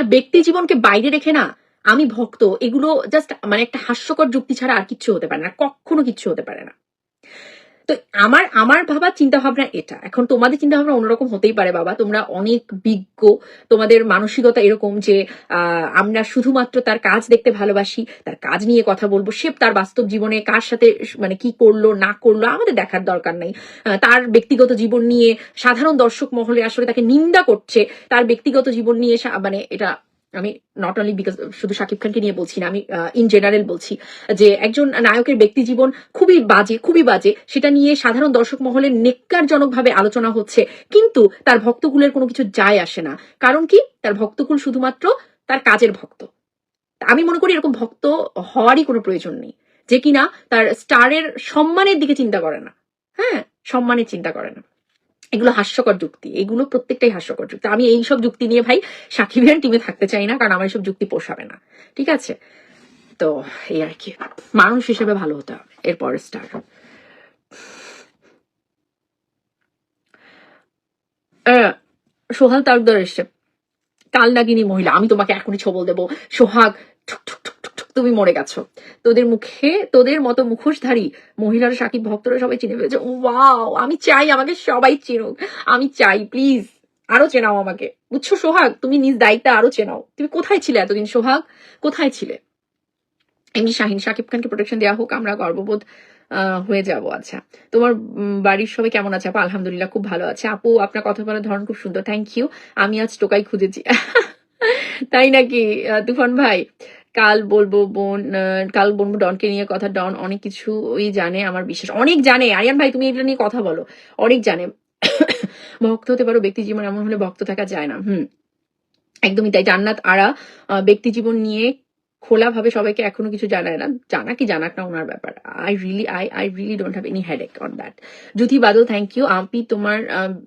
তার ব্যক্তি জীবনকে বাইরে রেখে না, আমি ভক্ত, এগুলো জাস্ট মানে একটা হাস্যকর যুক্তি ছাড়া আর কিচ্ছু হতে পারে না, কখনো কিচ্ছু হতে পারে না। তো আমার আমার ভাবার চিন্তা ভাবনা এটা। এখন তোমাদের চিন্তা ভাবনা অন্যরকম হতেই পারে, বাবা। তোমরা অনেক বিজ্ঞ, তোমাদের মানসিকতা এরকম যে আমরা শুধুমাত্র তার কাজ দেখতে ভালোবাসি, তার কাজ নিয়ে কথা বলব, সে তার বাস্তব জীবনে কার সাথে মানে কি করল, না করল, আমাদের দেখার দরকার নাই। তার ব্যক্তিগত জীবন নিয়ে সাধারণ দর্শক মহলে আসলে তাকে নিন্দা করছে, তার ব্যক্তিগত জীবন নিয়ে মানে এটা আমি নট অনলি বিকজ শুধু শাকিব খানকে নিয়ে বলছি না, আমি ইন জেনারেল বলছি যে একজন নায়কের ব্যক্তি জীবন খুবই বাজে খুবই বাজে, সেটা নিয়ে সাধারণ দর্শক মহলে নেককারজনকভাবে আলোচনা হচ্ছে, কিন্তু তার ভক্তকুলের কোনো কিছু যায় আসে না। কারণ কি? তার ভক্তকুল শুধুমাত্র তার কাজের ভক্ত। আমি মনে করি এরকম ভক্ত হওয়ারই কোনো প্রয়োজন নেই, যে কিনা তার স্টারের সম্মানের দিকে চিন্তা করে না। হ্যাঁ সম্মানের চিন্তা করে না। এগুলো হাস্যকর যুক্তি এগুলো প্রত্যেকটাই হাস্যকর যুক্তি। আমি এই সব যুক্তি নিয়ে ভাই সাকিবের টিমে থাকতে চাই না কারণ আমার এইসব যুক্তি পোষাবে না। ঠিক আছে? তো এই আর কি। মানুষ হিসেবে ভালো হতে হবে এরপর স্টার সোহাগ তারকদার এসছে। কাল নাগিনী মহিলা আমি তোমাকে এখনই ছবল দেবো। সোহাগ ঠুক ঠুক ঠুক, তুমি মরে গেছো। তোদের মুখে, তোদের মতো মুখোশধারী মহিলার সাকিব ভক্তরা সবাই চিনে ফেলেছে। ওয়াও, আমি চাই আমাকে সবাই চিনুক। আমি চাই, প্লিজ, আরও চেনাও আমাকে। বুঝছ সোহাগ? তুমি নিজ দায়িত্বে আরও চেনাও। তুমি কোথায় ছিলে এতদিন সোহাগ? কোথায় ছিলে? এমনি শাহিন শাকিব খানকে প্রোটেকশন দেওয়া হোক, আমরা গর্ববোধ হয়ে যাব। আচ্ছা তোমার বাড়ির সবাই কেমন আছে? আপু, আলহামদুলিল্লাহ খুব ভালো আছে। আপু, আপনার কথা বলার ধরন খুব সুন্দর। থ্যাংক ইউ আমি আজ টোকাই খুঁজেছি। তাই নাকি তুফান ভাই? কাল বলব বোন কাল বলব ডনকে নিয়ে কথা। ডন অনেক কিছুই জানে, আমার বিশ্বাস। অনেক জানে। আরিয়ান ভাই, তুমি এটা নিয়ে কথা বলো। অনেক জানে। ভক্ত হতে পারো, ব্যক্তি জীবন এমন হলে ভক্ত থাকা যায় না। হুম। একদমই তাই। জান্নাত আরা ব্যক্তি জীবন নিয়ে খোলাভাবে সবাইকে এখনও কিছু জানায় না। জানা কি জানাক না ওনার ব্যাপার। I really I I really don't have any headache on that Jyoti Badal thank you আপি তোমার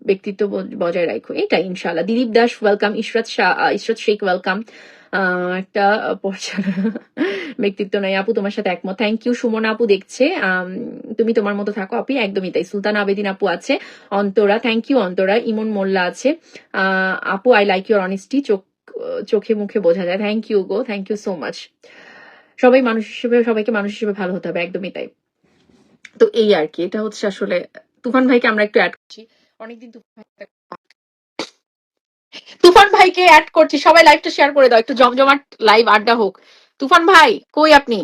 ব্যক্তিত্ব বজায় রাখো। এটাই ইনশাল্লাহ দিলীপ দাস ওয়েলকাম ইশরত শাহ ইশরত শেখ ওয়েলকাম একটা ব্যক্তিত্ব নাই। আপু, তোমার সাথে একমত। থ্যাংক ইউ সুমন আপু দেখছে। তুমি তোমার মতো থাকো আপি, একদমই তাই। সুলতান আবেদিন আপু আছে। Antara thank you Antara. ইমন মোল্লা আছে। আপু আই লাইক ইউর অনেস্টি চোখ চোখে মুখে বোঝা যায়। থ্যাংক ইউ গো। থ্যাংক ইউ সো মাচ সবাই মানুষ হিসেবে, সবাইকে মানুষ হিসেবে ভালো হতে হবে, একদমই তাই। তো এই আর কি, এটা হচ্ছে আসলে, তুফান ভাইকে আমরা একটু অ্যাড করছি। অনেকদিন তুফান ভাইকে অ্যাড করছি। সবাই লাইভটা শেয়ার করে দাও, একটু জমজমাট লাইভ আড্ডা হোক। তুফান ভাই, কই আপনি?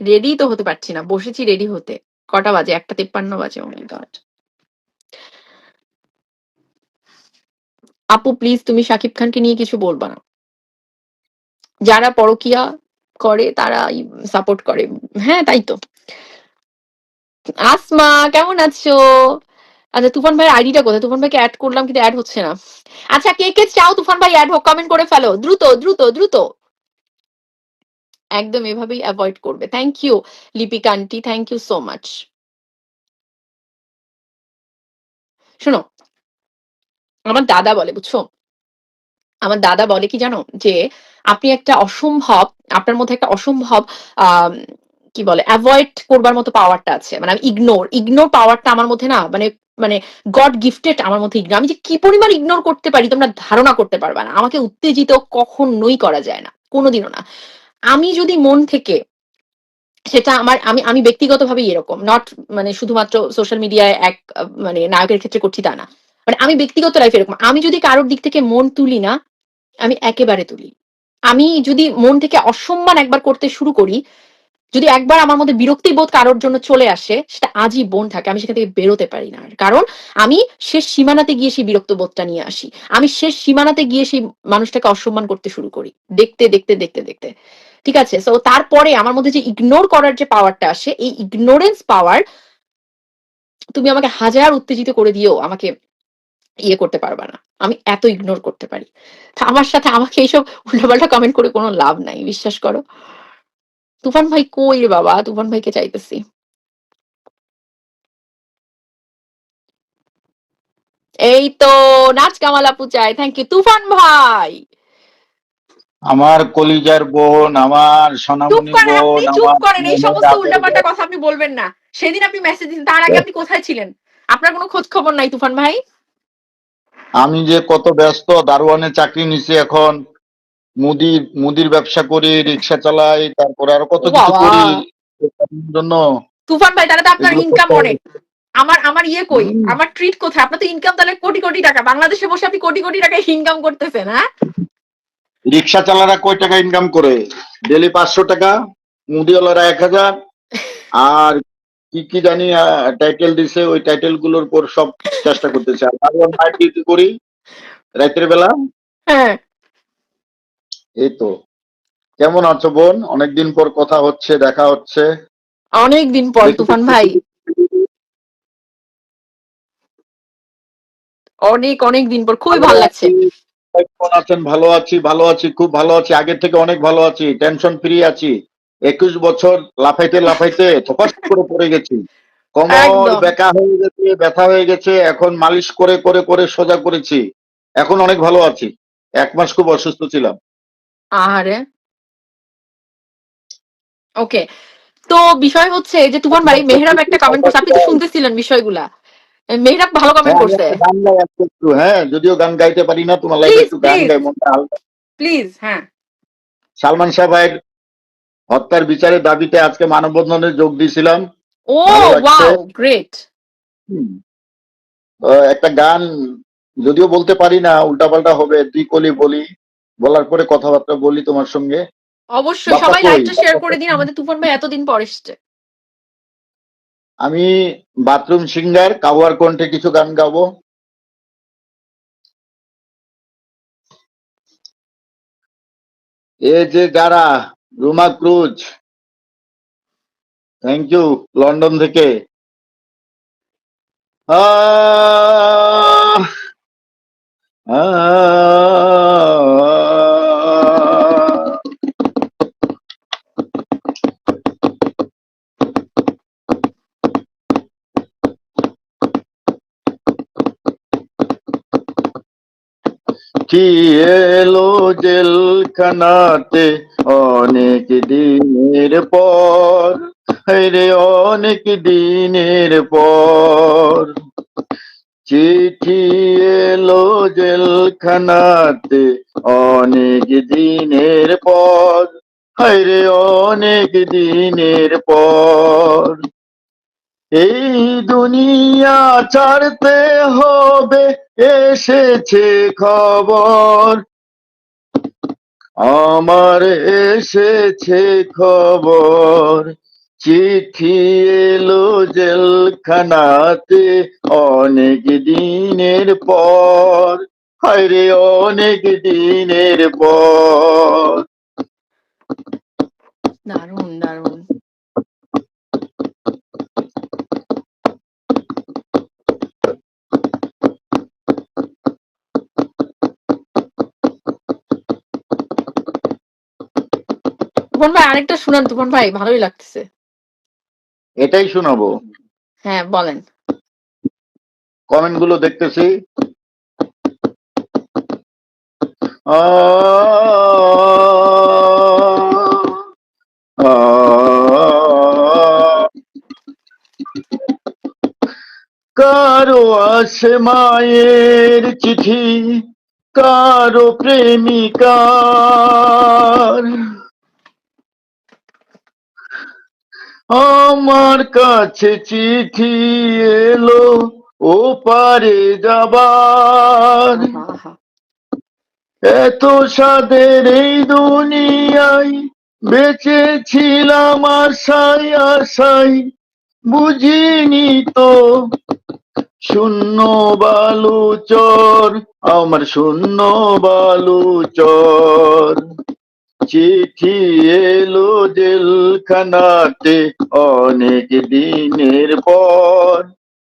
রেডি তো হতে পারছি না, বসেছি রেডি হতে। কটা বাজে? একটা তেপ্পান্ন বাজে ও মাই গড আপু প্লিজ তুমি শাকিব খানকে নিয়ে কিছু বলবা না। যারা পরকিয়া করে, তারা সাপোর্ট করে। হ্যাঁ তাই তো। আসমা, কেমন আছো? আচ্ছা তুফান ভাই আইডিটা কোথায়? তুফান ভাইকে অ্যাড করলাম, কিন্তু অ্যাড হচ্ছে না। আচ্ছা কে কে চাও? তুফান ভাই অ্যাড হোক কমেন্ট করে ফেলো। দ্রুত দ্রুত দ্রুত। একদম এভাবেই অ্যাভয়েড করবে। Thank you Lipika aunty thank you so much শোনো আমার দাদা বলে, বুঝছ? আমার দাদা বলে কি জানো? যে আপনি একটা অসম্ভব, আপনার মধ্যে একটা অসম্ভব কি বলে অ্যাভয়েড করবার মতো পাওয়ারটা আছে। মানে আমি ইগনোর ইগনোর পাওয়ারটা আমার মধ্যে না মানে মানে গড গিফটেড আমার মধ্যে ইগনোর আমি যে কি পরিমাণ ইগনোর করতে পারি, তোমরা ধারণা করতে পারবে না। আমাকে উত্তেজিত কখনোই করা যায় না, কোনোদিনও না। আমি যদি মন থেকে সেটা আমার, আমি আমি ব্যক্তিগতভাবে এরকম নট মানে শুধুমাত্র সোশ্যাল মিডিয়ায় এক মানে নায়কের ক্ষেত্রে করছি তা না। মানে আমি ব্যক্তিগত লাইফ এরকম। আমি যদি কারোর দিক থেকে মন তুলি না, আমি একেবারে তুলি। আমি যদি মন থেকে অসম্মান একবার করতে শুরু করি, যদি একবার আমার মধ্যে বিরক্তি বোধ কারোর জন্য চলে আসে, সেটা আজীবন থাকে, আমি সেখান থেকে বেরোতে পারি না। কারণ আমি শেষ সীমানাতে গিয়ে সেই বিরক্ত বোধটা নিয়ে আসি। আমি শেষ সীমানাতে গিয়ে সেই মানুষটাকে অসম্মান করতে শুরু করি। দেখতে দেখতে দেখতে দেখতে। ঠিক আছে? সো তারপরে আমার মধ্যে যে ইগনোর করার যে পাওয়ারটা আসে, এই ইগনোরেন্স পাওয়ার তুমি আমাকে হাজার উত্তেজিত করে দিও আমাকে ইয়ে করতে পারবা না। আমি এত ইগনোর করতে পারি। তা আমার সাথে আমাকে এইসব উল্টাপাল্টা কমেন্ট করে কোনো লাভ নাই বিশ্বাস করো। তুফান ভাই কই রে বাবা? তুফান ভাইকে চাইতেছি। এই তো নাচ কামাল আপু চাই। থ্যাংক ইউ তুফান ভাই! আমার কলিজার বোন আমার সোনামণি বোন আপনি চুপ করেন। এই সমস্ত উল্টাপাল্টা কথা আপনি বলবেন না। সেদিন আপনি মেসেজ দিন তার আগে আপনি কোথায় ছিলেন? আপনার কোনো খোঁজ খবর নাই তুফান ভাই? আমি যে কত ব্যস্ত দারোয়ানে চাকরি নিছি এখন মুদির মুদির ব্যবসা করি রিক্সা চালাই তারপরে আরও কত কিছু করি জন্য তুফান ভাই তাহলে তো আপনার ইনকাম অনেক। আমার আমার ইয়ে কই? আমার ট্রিট কোথায়? আপনার তো ইনকাম তাহলে কোটি কোটি টাকা। বাংলাদেশে বসে আপনি কোটি কোটি টাকা ইনকাম করতেছেন হ্যাঁ? রিক্সা চালারা কয় টাকা ইনকাম করে? ডেলি পাঁচশো টাকা মুদিওয়ালারা এক হাজার আর কি কি জানি টাইটেল দিছে ওই টাইটেলগুলোর পর সব চেষ্টা করতেছে। আর নাইট ডিউটি করি রাতের বেলা। হ্যাঁ। এই তো। কেমন আছো বোন? অনেকদিন পর কথা হচ্ছে দেখা হচ্ছে। অনেক দিন পর তুফান ভাই। অনেক অনেক দিন পর খুবই ভালো লাগছে। কেমন আছেন ভালো আছি ভালো আছি খুব ভালো আছি। আগের থেকে অনেক ভালো আছি টেনশন ফ্রি আছি। একুশ বছর লাফাইতে লাফাইতে থপাস করে পড়ে গেছি। কমর বেকা হয়ে গেছে ব্যথা হয়ে গেছে এখন মালিশ করে করে করে সোজা করেছি। এখন অনেক ভালো আছি। এক মাস খুব অসুস্থ ছিলাম। আহারে। ওকে। তো বিষয় হচ্ছে যে তুফান ভাই মেহরাব একটা কমেন্ট করছে। আপনি তো শুনতেছিলেন বিষয়গুলা। মেহরাব ভালো কমেন্ট হ্যাঁ, করছে। গান গাই একটু হ্যাঁ যদিও গান গাইতে পারি না তোমার লাইফে একটু গান গাই মনটা হালকা। প্লিজ হ্যাঁ। সালমান ভাইয়ের হত্যার বিচারের দাবিতে আজকে মানববন্ধনে যোগ দিয়েছিলাম। ও ওয়াও গ্রেট। একটা গান যদিও বলতে পারি না উল্টাপাল্টা হবে তুই কলি বলি বলার পরে কথাবার্তা বলি তোমার সঙ্গে। অবশ্যই সবাই লাইভটা শেয়ার করে দিন আমাদের তুফান ভাই এতদিন পর এসছে। আমি বাথরুম সিঙ্গার কাওয়ার কণ্ঠে কিছু গান গাবো। এ যে যারা Ruma Cruz thank you London থেকে কি এলো জেলখানাতে অনেক দিনের পর রে অনেক দিনের পর। চিঠি এলো জেলখানাতে অনেক দিনের পর রে অনেক দিনের পর। এই দুনিয়া ছাড়তে হবে, এসেছে খবর। আমার এসেছে খবর। চিঠি এলো জেলখানাতে অনেক দিনের পর। হায়রে অনেক দিনের পর। দারুণ দারুণ তুফান ভাই আরেকটা শুনান তুফান ভাই ভালোই লাগতেছে এটাই শোনাবো হ্যাঁ বলেন কমেন্টগুলো দেখতেছি কারও আসে মায়ের চিঠি কারও প্রেমিকার আমার কাছে চিঠি এলো ও পারে যাবার। এত সাদের এই দুনিয়ায় বেঁচেছিলাম আশায় আশায় বুঝিনি তো। শূন্য বালু চর আমার শূন্য বালু চর চিঠি এলো জেলখানাতে অনেক দিনের পর।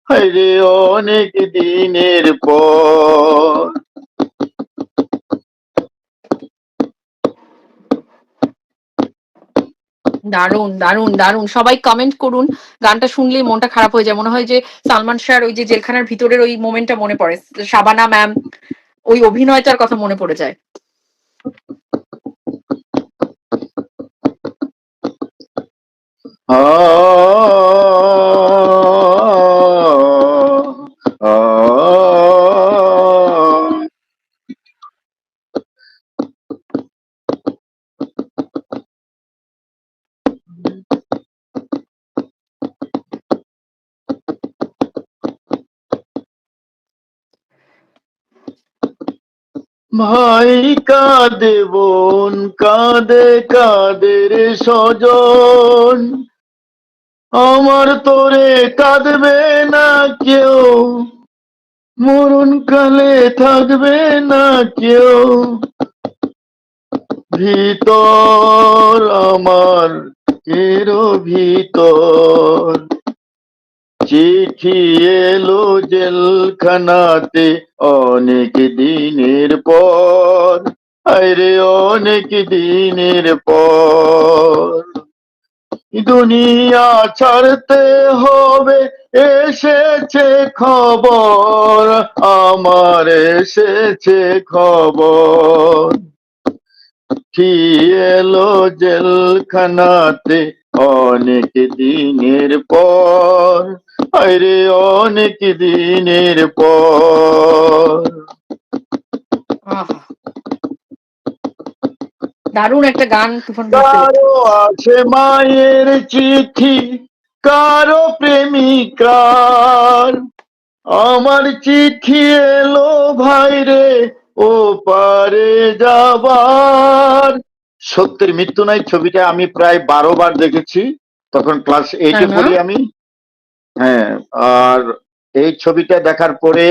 হায়রে অনেক দিনের পর। দারুণ দারুণ দারুণ সবাই কমেন্ট করুন। গানটা শুনলেই মনটা খারাপ হয়ে যায়। মনে হয় যে সালমান শাহর ওই যে জেলখানার ভিতরের ওই মোমেন্টটা মনে পড়ে। শাবানা ম্যাম, ওই অভিনয়টার কথা মনে পড়ে যায়। ভাই কাঁদে বোন কাঁদে কাঁদের সজন আমার তোরে কাঁদবে না কেউ। মরণ কালে থাকবে না কেউ। ভিতর আমার এরো ভিতর। চিঠি এলো জেলখানাতে অনেক দিনের পর। আরে অনেক দিনের পর। দুনিয়া ছাড়তে হবে, এসেছে খবর, আমার এসেছে খবর। কি এলো জেলখানাতে অনেক দিনের পর আরে অনেক দিনের পর। আহা। দারুণ একটা গান তুফান কারও আছে মায়ের চিঠি কারও প্রেমিকার। আমার চিঠি এলো ভাইরে ও পারে যাবার। সত্যের মৃত্যু নাই ছবিটা আমি প্রায় বারো বার দেখেছি। তখন ক্লাস এইটে পড়ি আমি। হ্যাঁ আর এই ছবিটা দেখার পরে